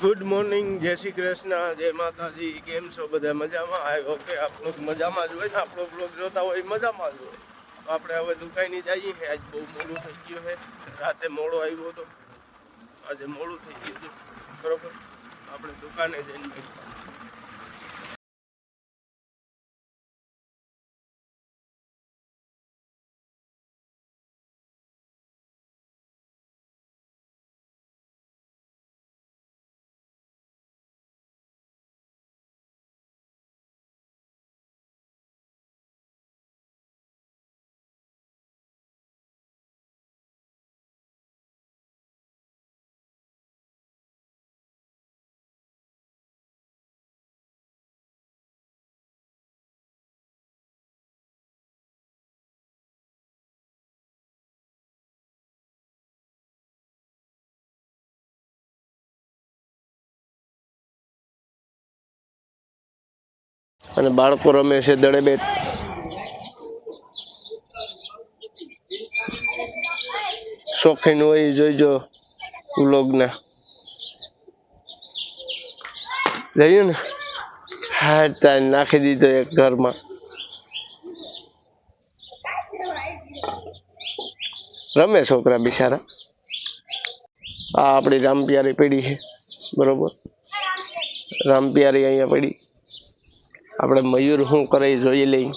Good morning જય શ્રી કૃષ્ણ, જય માતાજી, કેમ છો બધા? મજામાં? આવ્યો કે આપણો મજામાં જ હોય ને, આપણો બ્લોગ જોતા હોય મજામાં જ હોય. આપણે હવે દુકાને જઈએ આજ બહુ મોડું થઈ ગયું છે રાતે મોડો આવ્યો હતો. આજે મોડું થઈ ગયું હતું બરોબર? આપણે દુકાને જઈને અને બાળકો રમે છે દડે બેટ. શોખીન હોય જોઈજો વ્લોગના. જઈએ ને? હા ત્યાં નાખી દીધો એક ઘરમાં. રમે છોકરા બિચારા. આ આપણી રામપિયારી પડી છે, બરોબર? રામપિયારી અહીંયા પડી. આપણે મયુર શું કરે જોઈ લઈ.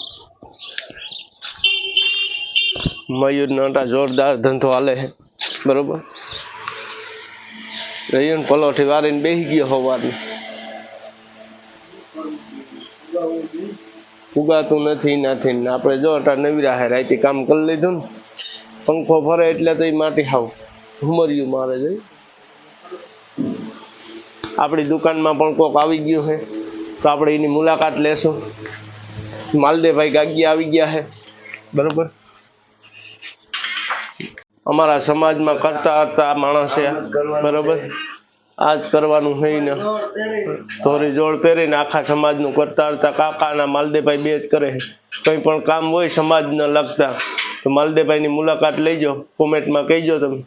મયુર નોટા જોરદાર ધંધો હાલે બરોબર? રહ્યું પલોઠી વારીને બેસી ગયો હોવાનું ઉગાતું નથી નથી આપણે જો અટા નવીરા હે રાતે કામ કરી લીધું ને, પંખો ફરે એટલે તો એ માટી હાવ ઉમર્યું મારે જોઈ. આપણી દુકાનમાં પણ કોક આવી ગયું છે. તો આપણે એની મુલાકાત લેશું. માલદેવભાઈ ગાગી આવી ગયા છે. બરોબર? અમારા સમાજમાં કરતા હતા માણસ છે. બરોબર? આજ કરવાનું હોય ને. ધોરી જોડ પહેરીને આખા સમાજનું કરતા હતા. કાકાના માલદેવભાઈ બે જ કરે છે. કંઈ પણ કામ હોય સમાજને લગતા. તો માલદેવભાઈની મુલાકાત લઈજો કોમેન્ટમાં કહીજો તમે.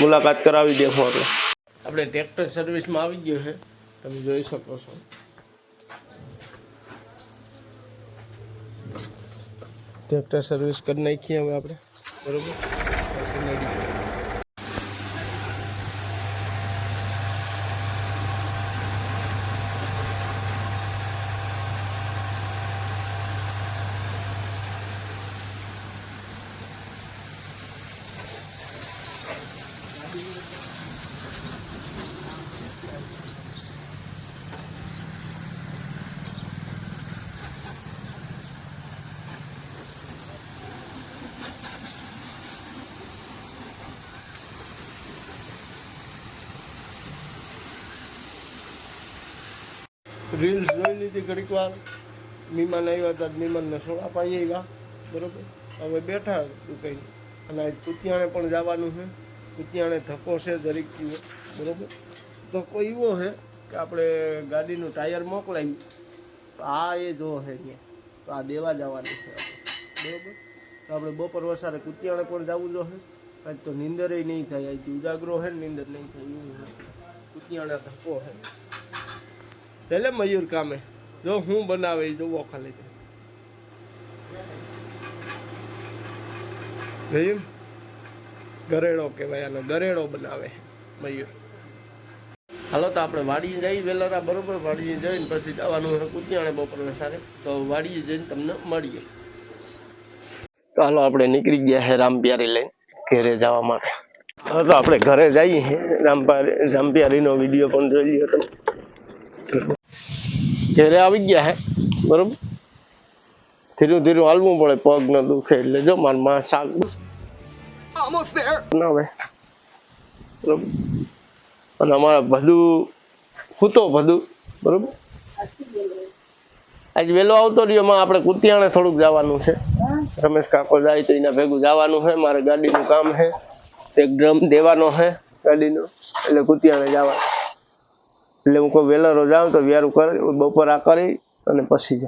મુલાકાત કરાવી દેખો આપણે. આપણે ટ્રેક્ટર સર્વિસમાં આવી ગયો છે. તમે જોઈ શકો છો. ટ્રેક્ટર સર્વિસ કરી નાખીએ હવે આપણે. બરોબર? રીલ્સ જોઈ લીધી ઘડીક વાર. મહેમાન આવ્યા હતા મહેમાનને સોડા પાઈ આવ્યા. બરોબર? હવે બેઠા દુકાન અને આજ કુતિયાણે પણ જવાનું છે. કુતિયાણે ધક્કો છે દરેક બરાબર? ધક્કો એવો છે કે આપણે ગાડીનું ટાયર મોકલાવી તો આ એ જો છે ત્યાં તો આ દેવા જવાનું છે. બરાબર? તો આપણે બપોર વસારે કુતિયાણે પણ જવું જો છે. આજ તો નીંદરે નહીં થાય. આજ ઉજાગરો છે નીંદર નહીં થાય. એવું કુતિયાણે ધક્કો છે. એટલે મયુર કામે. જો હું બનાવે એ જોવો ખાલી. જોયું ગરેડો કહેવાય આને, ગરેડો બનાવે મયુર. હાલો તો આપણે વાડીએ જઈએ વેલારા બરોબર? વાડીએ જઈને પછી જવાનું કુતિયાણે બપોર સારે તો વાડીએ જઈને તમને મળીએ. તો હાલો આપણે નીકળી ગયા છે રામપિયારી લઈને, ઘરે જવા માટે. હવે તો આપણે ઘરે જઈએ રામપ્યારી રામપ્યારીનો વીડિયો પણ જોઈ લઈએ તમે. ઘરે આવી ગયા હે, બરોબર? ધીરું ધીરું હાલવું પડે પગ ન દુખે એટલે જો મારમાં શાક અને અમારા બધું હૂતો બધું બરોબર? આજ વહેલો આવતો રહ્યો માં આપણે કુતિયાણે થોડુંક જવાનું છે. રમેશ કાકો જાય તો એના ભેગું જવાનું છે, મારે ગાડીનું કામ છે, એક ડ્રમ દેવાનો છે ગાડીનો, એટલે કુતિયાણે જવાનું. એટલે હું કોઈ વહેલો રોજ આવું તો વ્યારું કરે આ કરી અને પછી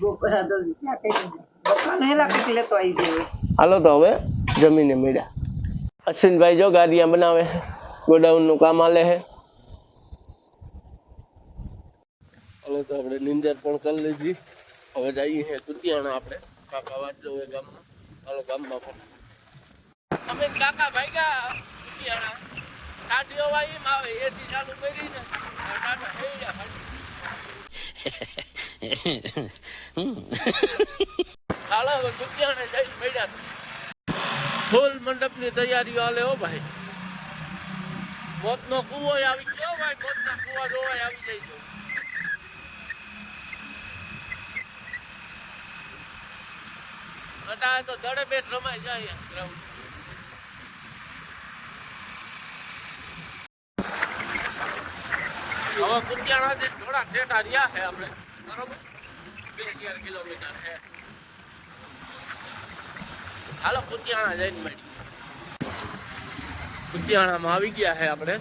બપોરા જ. હેલા કંઈક લેતો આવી જાય હાલો તો હવે જમીને મળ્યા. અશ્વિનભાઈ જો ગાડિયા બનાવે ગોડાઉનનું કામ આલે હે હવે તો આપણે નિંદર પણ કરી લીધી. હવે જઈએ હે કુતિયાણા આપણે. કાકા વાંચો ગામમાં. હાલો ગામમાં પણ. અમે કાકા ભાઈ ભાગ્યા કુતિયાણા ઠાડી હવા એમ આવે, એસી ચાલુ કરી ને ટાટા થઈ ગયા હવે કુતિયાણે જઈને મળ્યા ફૂલ મંડપની તૈયારીઓ હાલે હો ભાઈ. મોતનો કૂવો આવી ગયો ભાઈ, મોતના કૂવા જોવાય આવી જાય તો અટાણે તો દડે બેટ રમાઈ જાય ગ્રાઉન્ડ હવે કુતિયાણાથી થોડા છેટા કુતિયાણા જઈને કુતિયાણામાં આવી ગયા છે આપણે.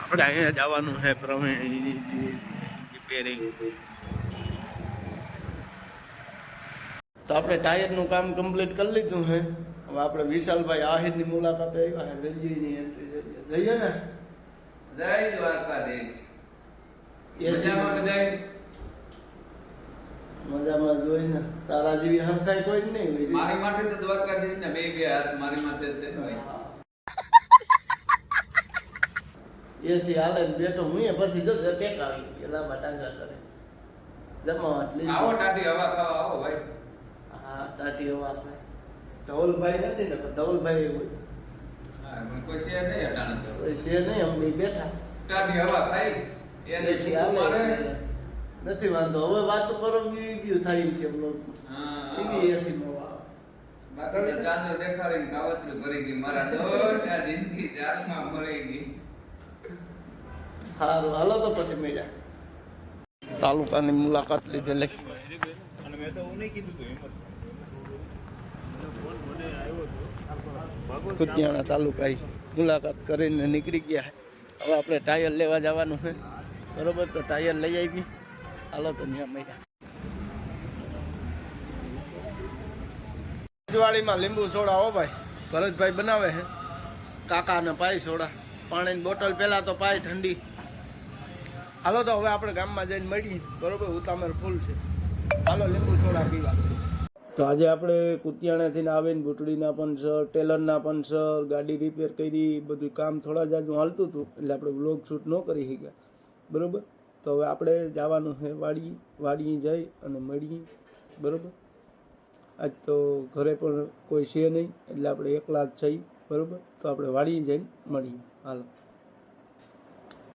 આપણે અહીંયા જવાનું છે પ્રવીણ રિપેરિંગ તો આપણે ટાયરનું કામ કમ્પ્લીટ કરી લીધું હવે આપણે વિશાલભાઈ આહિરની મુલાકાતે આવ્યા જઈએ ની જઈએ ને? જય દ્વારકાધીશ. મજામાં બધાય? મજામાં જોઈને તારા જેવી હરખાઈ કોઈ નહીં હોય. મારી માટે તો દ્વારકાધીશ ને બે બે હાથ મારી માટે છે ને ભાઈ. એસી હાલે ને બેઠો. હું એ પછી જો ટેક આવી ગયો. લાંબા ટાંગા કરે. જમા આટલી આવો ટાટી હવા ખાવા આવો ભાઈ. હા ટાટી હવા ધવલભાઈ નથી ને પણ ધવલભાઈ હોય. હા પણ કોઈ છે નહીં અટાણે કોઈ છે નહીં અમે બે બેઠા. ટાટી હવા ખાઈ એસી મારે. નથી વાંધો હવે વાત કરો બી ગયું થાય એમ છે બ્લોગ હા એવી એસી નો. બાકી તો ચાંદો દેખાડીને કાવતરું કરી ગઈ મારા દોસ્ત આ જિંદગી જાલમાં મરી ગઈ. સારું હાલો તો પછી મળ્યા. તાલુકાની મુલાકાત લીધેલી. કુતિયાણા તાલુકા મુલાકાત કરીને નીકળી ગયા હવે આપણે ટાયર લેવા જવાનું છે બરોબર, તો ટાયર લઈ આવી હાલો, તો ત્યાં મળ્યા. દિવાળીમાં લીંબુ સોડા હો ભાઈ. ભરતભાઈ બનાવે છે કાકાને પાય સોડા. પાણીની બોટલ પહેલાં તો પાય ઠંડી. હાલો, તો હવે આપણે ગામમાં જઈને મળીએ. બરોબર, ઉતામર ફૂલ છે. હાલો, લીંબુ સોડા પીવા. તો આજે આપણે કુતિયાણાથી આવીને ભૂટડીના પણ સર ટેલરના પણ સર ગાડી રિપેર કરી, બધું કામ થોડા જાજુ હાલતું હતું, એટલે આપણે બ્લોગ શૂટ ન કરી શક્યા. બરાબર? તો હવે આપણે જવાનું છે વાડી વાડી જઈ અને મળીએ. બરાબર? આજ તો ઘરે પણ કોઈ છે નહીં, એટલે આપણે એકલા જ છીએ. બરાબર? તો આપણે વાડી જઈને મળીએ. હાલો.